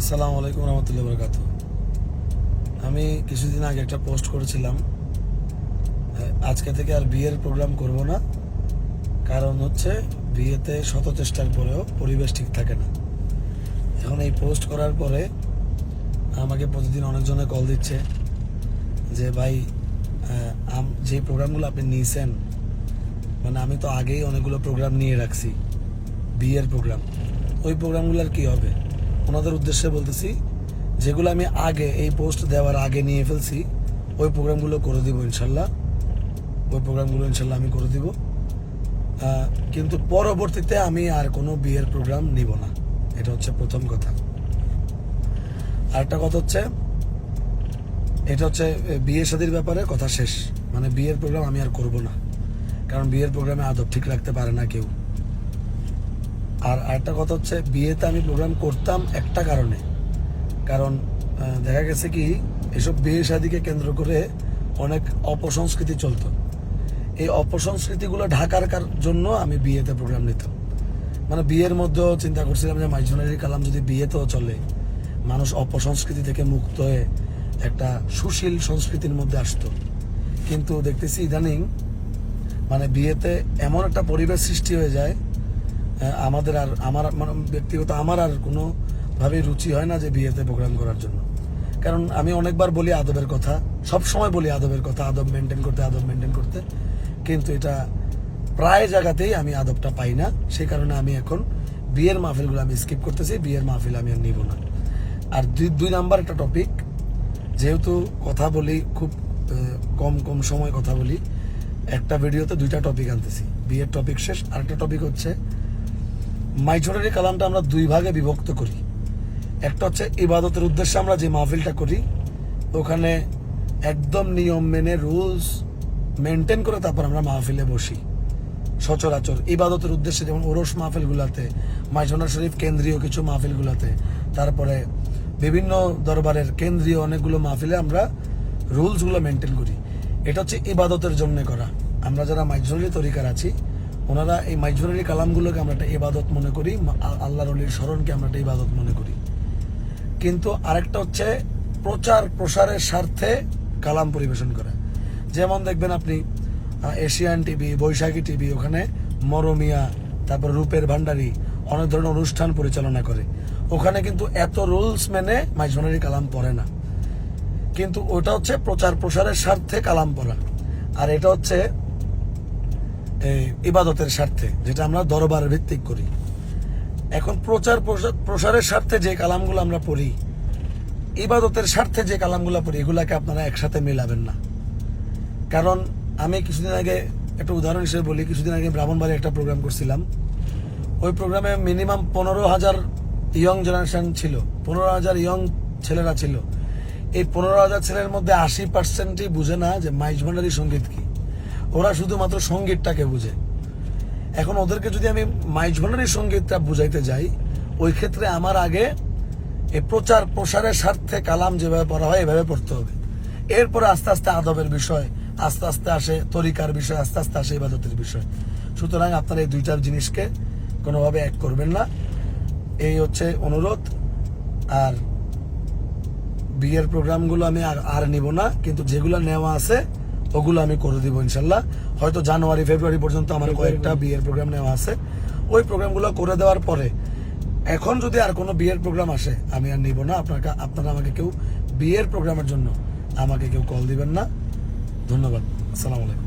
আসসালামু আলাইকুম রহমতুল্লাহ বরকাত আমি কিছুদিন আগে একটা পোস্ট করেছিলাম। আহ, আজকে থেকে আর বিয়ের প্রোগ্রাম করব না। কারণ হচ্ছে বিয়েতে শত চেষ্টার পরেও পরিবেশ ঠিক থাকে না। এখন এই পোস্ট করার পরে আমাকে প্রতিদিন অনেকজনে কল দিচ্ছে যে ভাই যে প্রোগ্রামগুলো আপনি নিয়েছেন মানে আমি তো আগেই অনেকগুলো প্রোগ্রাম নিয়ে রাখছি বিয়ের প্রোগ্রাম। ওই প্রোগ্রামগুলোর কি হবে? ওনাদের উদ্দেশ্যে বলতেছি, যেগুলো আমি আগে, এই পোস্ট দেওয়ার আগে নিয়ে ফেলছি, ওই প্রোগ্রামগুলো করে দিব ইনশাল্লাহ। ওই প্রোগ্রামগুলো ইনশাল্লাহ আমি করে দিব। কিন্তু পরবর্তীতে আমি আর কোনো বিয়ের প্রোগ্রাম নিব না। এটা হচ্ছে প্রথম কথা। আরেকটা কথা হচ্ছে, এটা হচ্ছে বিয়ে শাদির ব্যাপারে কথা শেষ। মানে বিয়ের প্রোগ্রাম আমি আর করব না। কারণ বিয়ের প্রোগ্রামে আদব ঠিক রাখতে পারে না কেউ। আর আরেকটা কথা হচ্ছে, বিয়েতে আমি প্রোগ্রাম করতাম একটা কারণে। কারণ দেখা গেছে কি, এসব বিয়ে শাদিকে কেন্দ্র করে অনেক অপসংস্কৃতি চলতো। এই অপসংস্কৃতিগুলো ঢাকার কার- জন্য আমি বিয়েতে প্রোগ্রাম নিতাম। মানে বিয়ের মধ্যেও চিন্তা করছিলাম যে মাইজনারি কালাম যদি বিয়েতেও চলে, মানুষ অপসংস্কৃতি থেকে মুক্ত হয়ে একটা সুশীল সংস্কৃতির মধ্যে আসতো। কিন্তু দেখতেছি ইদানিং মানে বিয়েতে এমন একটা পরিবেশ সৃষ্টি হয়ে যায় আমাদের আর আমার মানে ব্যক্তিগত আমার আর কোনো ভাবে রুচি হয় না যে বিয়েতে প্রোগ্রাম করার জন্য। কারণ আমি অনেকবার বলি আদবের কথা সব সময় বলি আদবের কথা, আদব মেনটেন করতে, আদব মেনটেন করতে। কিন্তু এটা প্রায় জায়গাতেই আমি আদবটা পাই না। সেই কারণে আমি এখন বিয়ের মাহফিলগুলো আমি স্কিপ করতেছি, বিয়ের মাহফিল আমি আর নিব না। আর দুই দুই নাম্বার একটা টপিক যেহেতু কথা বলি, খুব কম কম সময় কথা বলি, একটা ভিডিওতে দুইটা টপিক আনতেছি। বিয়ের টপিক শেষ, আরেকটা টপিক হচ্ছে মাইজরের কালামটা আমরা দুই ভাগে বিভক্ত করি। একটা হচ্ছে ইবাদতের উদ্দেশ্যে আমরা যে মাহফিলটা করি, ওখানে একদম নিয়ম মেনে রুলস মেনটেন করে তারপর আমরা মাহফিলে বসি। সচরাচর ইবাদতের উদ্দেশ্যে যেমন ওরস মাহফিলগুলাতে মাইজনা শরীফ কেন্দ্রীয় কিছু মাহফিলগুলাতে, তারপরে বিভিন্ন দরবারের কেন্দ্রীয় অনেকগুলো মাহফিলে আমরা রুলসগুলো মেনটেন করি। এটা হচ্ছে ইবাদতের জন্য করা। আমরা যারা মাইজরি তরিকার আছি ওনারা এই মাইজরি কালামগুলোকে আমরা একটা ইবাদত মনে করি আল্লাহর অলির স্মরণকে আমরা একটা ইবাদত মনে করি। কিন্তু আরেকটা হচ্ছে প্রচার প্রসারের স্বার্থে কালাম পরিবেশন করা। যেমন দেখবেন আপনি এশিয়ান টিভি, বৈশাখী টিভি ওখানে মরমিয়া, তারপর রূপের ভান্ডারী অনেক ধরনের অনুষ্ঠান পরিচালনা করে। ওখানে কিন্তু এত রুলস মেনে মাইজনারি কালাম পড়ে না। কিন্তু ওটা হচ্ছে প্রচার প্রসারের স্বার্থে কালাম পড়া। আর এটা হচ্ছে ইবাদতের স্বার্থে, যেটা আমরা দরবার ভিত্তিক করি। এখন প্রচার প্রসার- প্রসারের স্বার্থে যে কালামগুলো আমরা পড়ি, ইবাদতের স্বার্থে যে কালামগুলো পড়ি, এগুলাকে আপনারা একসাথে মেলাবেন না। কারণ আমি কিছুদিন আগে, একটা উদাহরণ হিসেবে বলি, কিছুদিন আগে ব্রাহ্মণবাড়ি একটা প্রোগ্রাম করছিলাম। ওই প্রোগ্রামে মিনিমাম পনেরো হাজার ইয়ং জেনারেশন ছিল, পনেরো হাজার ইয়ং ছেলেরা ছিল। এই পনেরো হাজার ছেলের মধ্যে আশি পার্সেন্টই বুঝে না যে মাইজ ভান্ডারি সংগীত কি। ওরা শুধুমাত্র সঙ্গীতটাকে বুঝে। এখন ওদেরকে যদি আমি মাইজ ভান্ডারি সঙ্গীতটা বুঝাইতে যাই, ওই ক্ষেত্রে আমার আগে এই প্রচার প্রসারের স্বার্থে কালাম যেভাবে পড়া হয় এভাবে পড়তে হবে। এরপরে আস্তে আস্তে আদবের বিষয়, আস্তে আস্তে আসে তরিকার বিষয়, আস্তে আস্তে আসে ইবাদতের বিষয়। সুতরাং আপনারা এই দুইটার জিনিসকে কোনোভাবে এক করবেন না। এই হচ্ছে অনুরোধ। আর বিয়ের প্রোগ্রামগুলো আমি আর নিব না, কিন্তু যেগুলো নেওয়া আছে ওগুলো আমি করে দিব ইনশাল্লাহ। হয়তো জানুয়ারি ফেব্রুয়ারি পর্যন্ত আমার কয়েকটা বিয়ের প্রোগ্রাম নেওয়া আছে। ওই প্রোগ্রামগুলো করে দেওয়ার পরে এখন যদি আর কোনো বিয়ের প্রোগ্রাম আসে আমি আর নিব না। আপনাকে আপনারা আমাকে কেউ বিয়ের প্রোগ্রামের জন্য আমাকে কেউ কল দিবেন না। ধন্যবাদ। আসসালামু আলাইকুম।